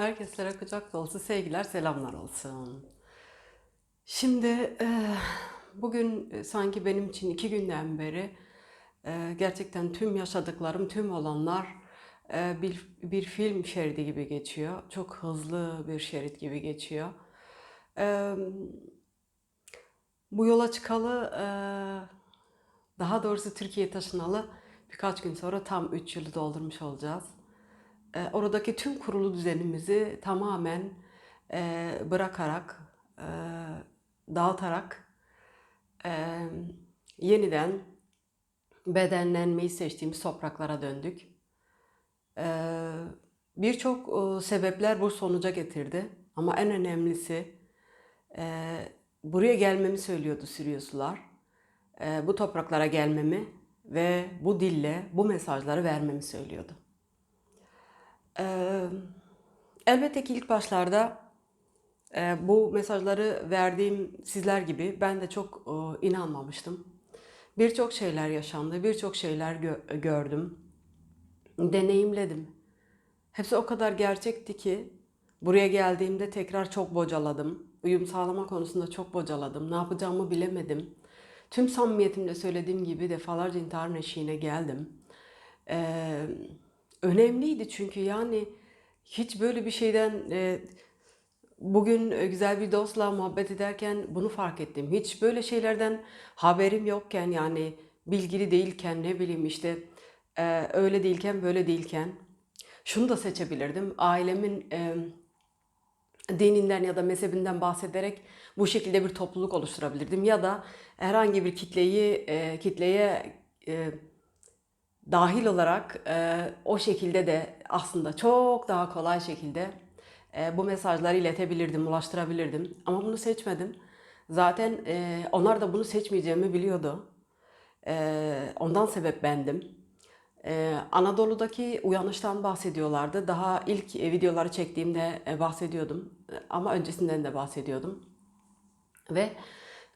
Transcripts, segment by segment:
Herkeslere kucak dolusu sevgiler, selamlar olsun. Şimdi e, bugün e, sanki benim için iki günden beri e, gerçekten tüm yaşadıklarım, tüm olanlar bir, bir film şeridi gibi geçiyor. Çok hızlı bir şerit gibi geçiyor. Bu yola çıkalı, daha doğrusu Türkiye'ye taşınalı birkaç gün sonra tam 3 yılı doldurmuş olacağız. Oradaki tüm kurulu düzenimizi tamamen bırakarak, e, dağıtarak yeniden bedenlenmeyi seçtiğimiz topraklara döndük. E, Birçok sebepler bu sonuca getirdi ama en önemlisi buraya gelmemi söylüyordu Sürüyosular. Bu topraklara gelmemi ve bu dille bu mesajları vermemi söylüyordu. Elbette ki ilk başlarda e, bu mesajları verdiğim sizler gibi ben de çok e, inanmamıştım. Birçok şeyler yaşandı, birçok şeyler gö- gördüm, deneyimledim. Hepsi o kadar gerçekti ki buraya geldiğimde tekrar çok bocaladım. Uyum sağlama konusunda çok bocaladım. Ne yapacağımı bilemedim. Tüm samimiyetimle söylediğim gibi defalarca intihar eşiğine geldim. Ee, önemliydi çünkü yani hiç böyle bir şeyden e, bugün e, güzel bir dostla muhabbet ederken bunu fark ettim. Hiç böyle şeylerden haberim yokken yani bilgili değilken ne bileyim işte e, öyle değilken böyle değilken şunu da seçebilirdim. Ailemin e, dininden ya da mezhebinden bahsederek bu şekilde bir topluluk oluşturabilirdim ya da herhangi bir kitleyi e, kitleye e, dahil olarak e, o şekilde de aslında çok daha kolay şekilde e, bu mesajları iletebilirdim, ulaştırabilirdim. Ama bunu seçmedim. Zaten e, onlar da bunu seçmeyeceğimi biliyordu. E, ondan sebep bendim. E, Anadolu'daki uyanıştan bahsediyorlardı. Daha ilk e, videoları çektiğimde e, bahsediyordum. E, Ama öncesinden de bahsediyordum. Ve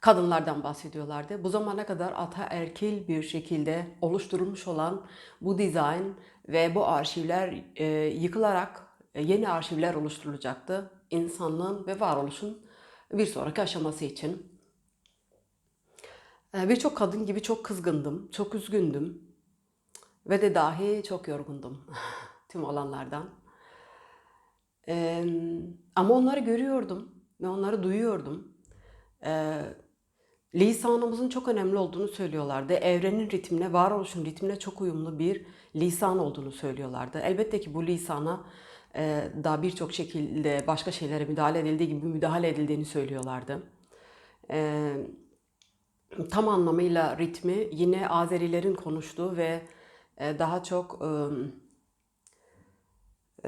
kadınlardan bahsediyorlardı. Bu zamana kadar ataerkil bir şekilde oluşturulmuş olan bu dizayn ve bu arşivler e, yıkılarak e, yeni arşivler oluşturulacaktı. İnsanlığın ve varoluşun bir sonraki aşaması için. E, Birçok kadın gibi çok kızgındım, çok üzgündüm ve de dahi çok yorgundum tüm olanlardan. E, ama onları görüyordum ve onları duyuyordum. Lisanımızın çok önemli olduğunu söylüyorlardı. Evrenin ritmine, varoluşun ritmine çok uyumlu bir lisan olduğunu söylüyorlardı. Elbette ki bu lisana e, daha birçok şekilde başka şeylere müdahale edildiği gibi müdahale edildiğini söylüyorlardı. E, tam anlamıyla ritmi yine Azerilerin konuştuğu ve e, daha çok e,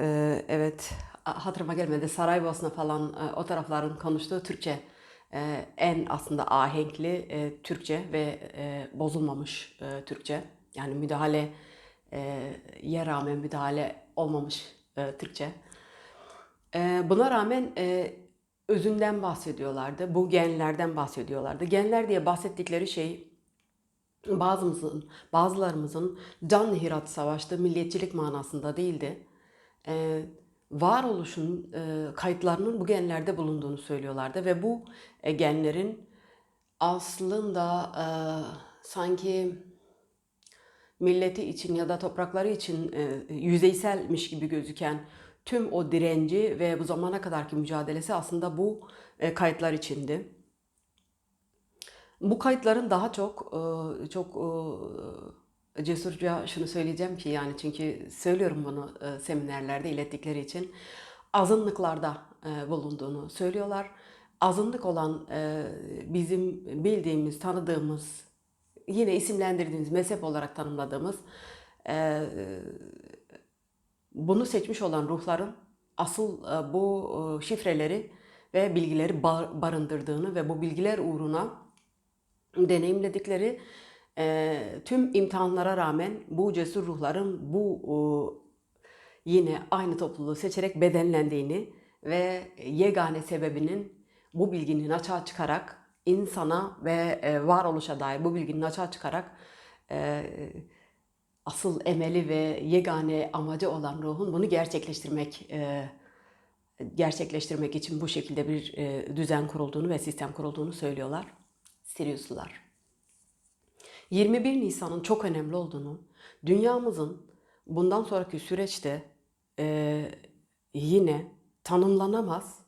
e, evet hatırıma gelmedi Saraybosna falan e, o tarafların konuştuğu Türkçe en aslında ahenkli e, Türkçe ve e, bozulmamış e, Türkçe yani müdahale ye rağmen müdahale olmamış Türkçe. Buna rağmen özünden bahsediyorlardı. Bu genlerden bahsediyorlardı. Genler diye bahsettikleri şey bazımızın, bazılarımızın can hirat savaştığı milliyetçilik manasında değildi. Varoluşun e, kayıtlarının bu genlerde bulunduğunu söylüyorlardı ve bu e, genlerin aslında e, sanki milleti için ya da toprakları için e, yüzeyselmiş gibi gözüken tüm o direnci ve bu zamana kadarki mücadelesi aslında bu e, kayıtlar içindi. Bu kayıtların daha çok e, çok e, cesurca şunu söyleyeceğim ki yani çünkü söylüyorum bunu e, seminerlerde ilettikleri için azınlıklarda e, bulunduğunu söylüyorlar. Azınlık olan e, bizim bildiğimiz, tanıdığımız, yine isimlendirdiğimiz, mezhep olarak tanımladığımız bunu seçmiş olan ruhların asıl bu şifreleri ve bilgileri bar- barındırdığını ve bu bilgiler uğruna deneyimledikleri e, tüm imtihanlara rağmen bu cesur ruhların bu e, yine aynı topluluğu seçerek bedenlendiğini ve yegane sebebinin bu bilginin açığa çıkarak insana ve e, varoluşa dair bu bilginin açığa çıkarak e, asıl emeli ve yegane amacı olan ruhun bunu gerçekleştirmek e, gerçekleştirmek için bu şekilde bir e, düzen kurulduğunu ve sistem kurulduğunu söylüyorlar. Siriuslular. 21 Nisan'ın çok önemli olduğunu, dünyamızın bundan sonraki süreçte e, yine tanımlanamaz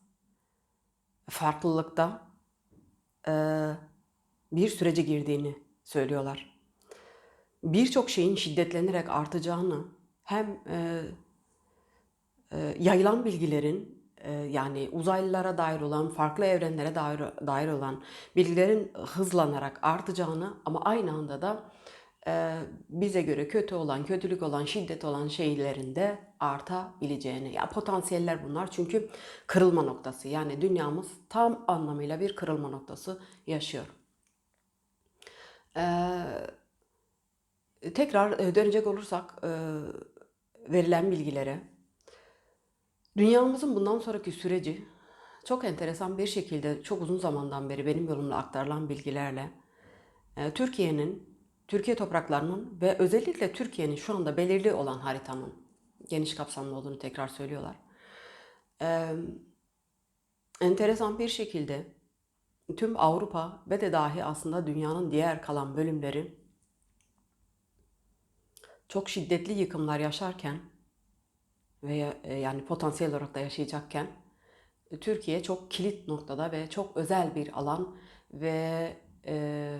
farklılıkta e, bir sürece girdiğini söylüyorlar. Birçok şeyin şiddetlenerek artacağını hem e, e, yayılan bilgilerin yani uzaylılara dair olan, farklı evrenlere dair, dair olan bilgilerin hızlanarak artacağını ama aynı anda da e, bize göre kötü olan, kötülük olan, şiddet olan şeylerin de artabileceğini. Ya potansiyeller bunlar çünkü kırılma noktası. Yani dünyamız tam anlamıyla bir kırılma noktası yaşıyor. Ee, tekrar e, dönecek olursak e, verilen bilgilere, dünyamızın bundan sonraki süreci çok enteresan bir şekilde çok uzun zamandan beri benim yolumla aktarılan bilgilerle e, Türkiye'nin, Türkiye topraklarının ve özellikle Türkiye'nin şu anda belirli olan haritanın geniş kapsamlı olduğunu tekrar söylüyorlar. Ee, enteresan bir şekilde tüm Avrupa ve de dahi aslında dünyanın diğer kalan bölümleri çok şiddetli yıkımlar yaşarken veya e, yani potansiyel olarak da yaşayacakken e, Türkiye çok kilit noktada ve çok özel bir alan ve e,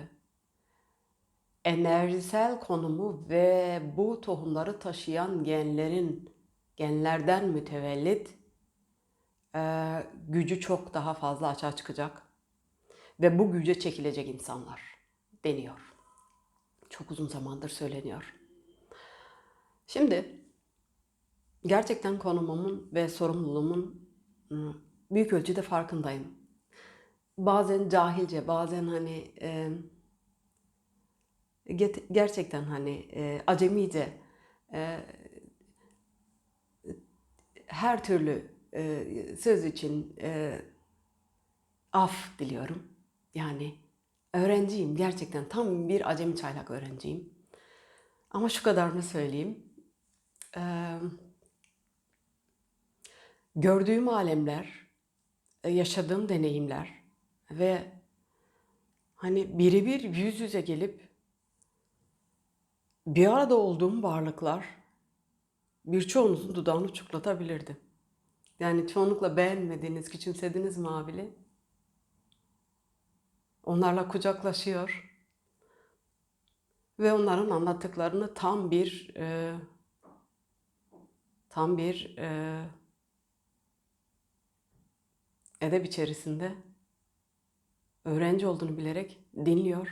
enerjisel konumu ve bu tohumları taşıyan genlerin genlerden mütevellit e, gücü çok daha fazla açığa çıkacak ve bu güce çekilecek insanlar deniyor. Çok uzun zamandır söyleniyor. Şimdi gerçekten konumumun ve sorumluluğumun ıı, büyük ölçüde farkındayım. Bazen cahilce, bazen hani e, gerçekten hani e, acemice e, her türlü e, söz için e, af diliyorum. Yani öğrenciyim gerçekten tam bir acemi çaylak öğrenciyim. Ama şu kadarını söyleyeyim. Ee, gördüğüm alemler, e, yaşadığım deneyimler ve hani birebir yüz yüze gelip bir arada olduğum varlıklar birçoğunuzun dudağını uçuklatabilirdi. Yani çoğunlukla beğenmediğiniz, küçümsediğiniz mavili onlarla kucaklaşıyor ve onların anlattıklarını tam bir e, tam bir e, edep içerisinde öğrenci olduğunu bilerek dinliyor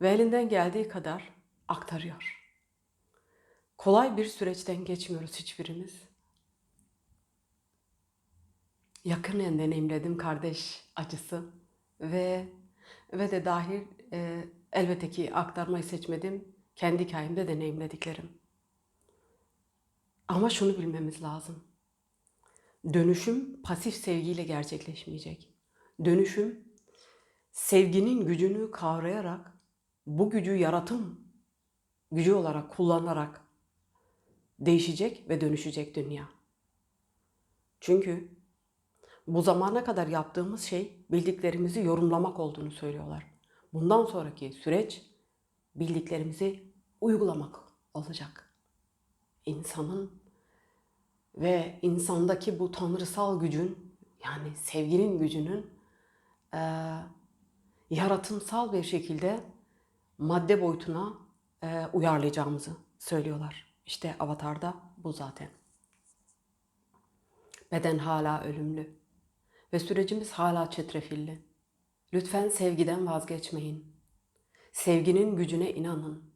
ve elinden geldiği kadar aktarıyor. Kolay bir süreçten geçmiyoruz hiçbirimiz. Yakinen deneyimledim kardeş acısı ve ve de dahil e, elbette ki aktarmayı seçmedim. Kendi hikayemde deneyimlediklerim. Ama şunu bilmemiz lazım. Dönüşüm pasif sevgiyle gerçekleşmeyecek. Dönüşüm sevginin gücünü kavrayarak bu gücü yaratım gücü olarak kullanarak değişecek ve dönüşecek dünya. Çünkü bu zamana kadar yaptığımız şey bildiklerimizi yorumlamak olduğunu söylüyorlar. Bundan sonraki süreç bildiklerimizi uygulamak olacak. İnsanın ve insandaki bu tanrısal gücün yani sevginin gücünün e, yaratımsal bir şekilde madde boyutuna e, uyarlayacağımızı söylüyorlar. İşte avatarda bu zaten. Beden hala ölümlü ve sürecimiz hala çetrefilli. Lütfen sevgiden vazgeçmeyin. Sevginin gücüne inanın.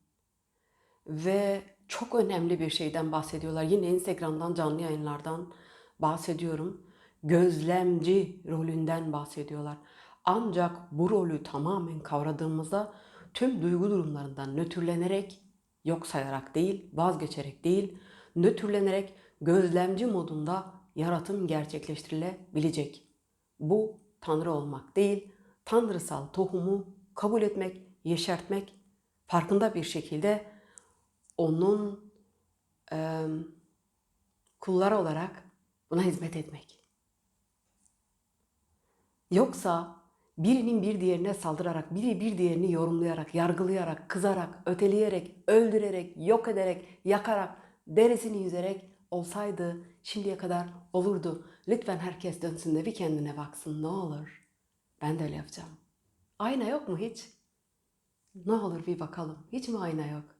Ve çok önemli bir şeyden bahsediyorlar. Yine Instagram'dan canlı yayınlardan bahsediyorum. Gözlemci rolünden bahsediyorlar. Ancak bu rolü tamamen kavradığımızda tüm duygu durumlarından nötrlenerek, yok sayarak değil, vazgeçerek değil, nötrlenerek gözlemci modunda yaratım gerçekleştirilebilecek. Bu Tanrı olmak değil, tanrısal tohumu kabul etmek, yeşertmek, farkında bir şekilde onun e, kulları olarak buna hizmet etmek. Yoksa birinin bir diğerine saldırarak, biri bir diğerini yorumlayarak, yargılayarak, kızarak, öteleyerek, öldürerek, yok ederek, yakarak, derisini yüzerek olsaydı şimdiye kadar olurdu. Lütfen herkes dönsün de bir kendine baksın ne olur. Ben de öyle yapacağım. Ayna yok mu hiç? Ne olur bir bakalım. Hiç mi ayna yok?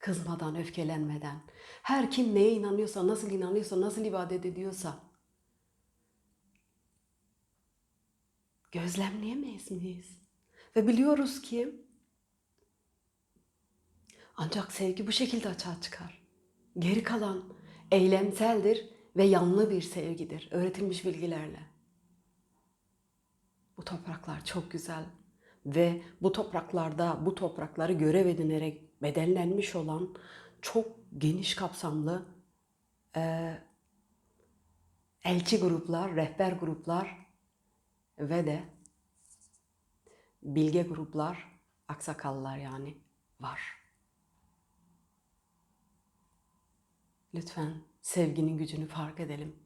Kızmadan, öfkelenmeden. Her kim neye inanıyorsa, nasıl inanıyorsa, nasıl ibadet ediyorsa. Gözlemleyemeyiz miyiz? Ve biliyoruz ki ancak sevgi bu şekilde açığa çıkar. Geri kalan eylemseldir ve yanlı bir sevgidir. Öğretilmiş bilgilerle. Bu topraklar çok güzel ve bu topraklarda bu toprakları görev edinerek bedellenmiş olan çok geniş kapsamlı e, elçi gruplar, rehber gruplar ve de bilge gruplar, aksakallar yani var. Lütfen sevginin gücünü fark edelim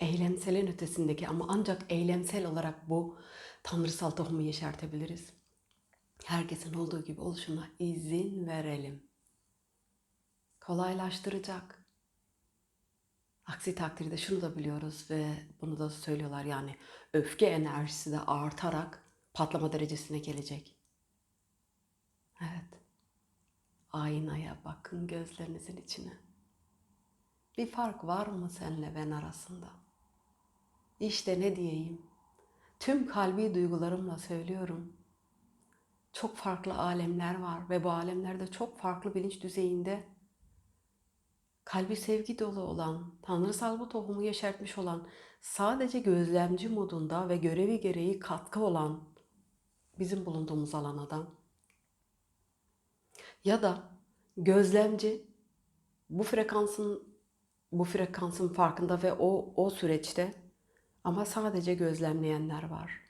eylemselin ötesindeki ama ancak eylemsel olarak bu tanrısal tohumu yeşertebiliriz. Herkesin olduğu gibi oluşuna izin verelim. Kolaylaştıracak. Aksi takdirde şunu da biliyoruz ve bunu da söylüyorlar yani öfke enerjisi de artarak patlama derecesine gelecek. Evet. Aynaya bakın gözlerinizin içine. Bir fark var mı senle ben arasında? İşte ne diyeyim? Tüm kalbi duygularımla söylüyorum. Çok farklı alemler var ve bu alemlerde çok farklı bilinç düzeyinde kalbi sevgi dolu olan, tanrısal bu tohumu yeşertmiş olan, sadece gözlemci modunda ve görevi gereği katkı olan bizim bulunduğumuz alana da ya da gözlemci bu frekansın bu frekansın farkında ve o o süreçte ama sadece gözlemleyenler var.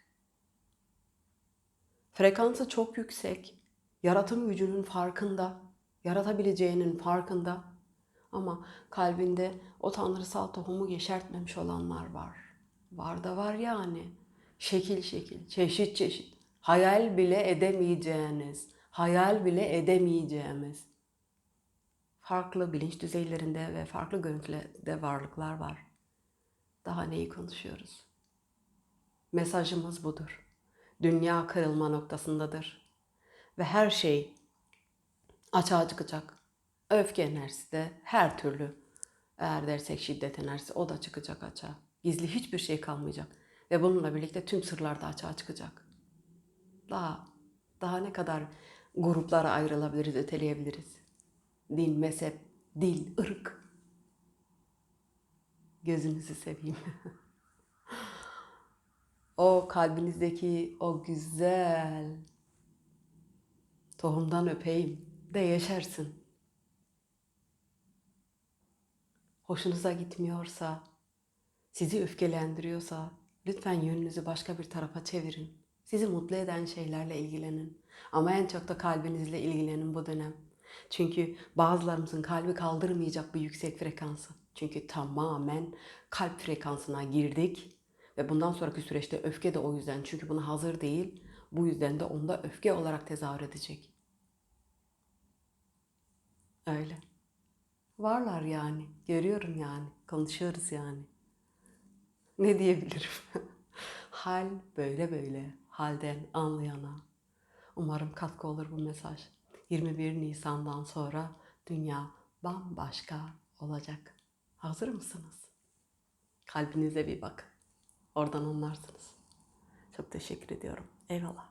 Frekansı çok yüksek, yaratım gücünün farkında, yaratabileceğinin farkında ama kalbinde o tanrısal tohumu yeşertmemiş olanlar var. Var da var yani. Şekil şekil, çeşit çeşit. Hayal bile edemeyeceğiniz, hayal bile edemeyeceğimiz farklı bilinç düzeylerinde ve farklı görüntülerde varlıklar var. Daha neyi konuşuyoruz? Mesajımız budur. Dünya kırılma noktasındadır. Ve her şey açığa çıkacak. Öfke enerjisi de her türlü eğer dersek şiddet enerjisi o da çıkacak açığa. Gizli hiçbir şey kalmayacak. Ve bununla birlikte tüm sırlar da açığa çıkacak. Daha daha ne kadar gruplara ayrılabiliriz, öteleyebiliriz. Din, mezhep, dil, ırk. Gözünüzü seveyim. o kalbinizdeki o güzel tohumdan öpeyim de yaşarsın. Hoşunuza gitmiyorsa, sizi öfkelendiriyorsa lütfen yönünüzü başka bir tarafa çevirin. Sizi mutlu eden şeylerle ilgilenin. Ama en çok da kalbinizle ilgilenin bu dönem. Çünkü bazılarımızın kalbi kaldırmayacak bir yüksek frekansı. Çünkü tamamen kalp frekansına girdik ve bundan sonraki süreçte öfke de o yüzden. Çünkü buna hazır değil. Bu yüzden de onda öfke olarak tezahür edecek. Öyle. Varlar yani. Görüyorum yani. Konuşuyoruz yani. Ne diyebilirim? Hal böyle böyle. Halden anlayana. Umarım katkı olur bu mesaj. 21 Nisan'dan sonra dünya bambaşka olacak. Hazır mısınız? Kalbinize bir bakın. Oradan anlarsınız. Çok teşekkür ediyorum. Eyvallah.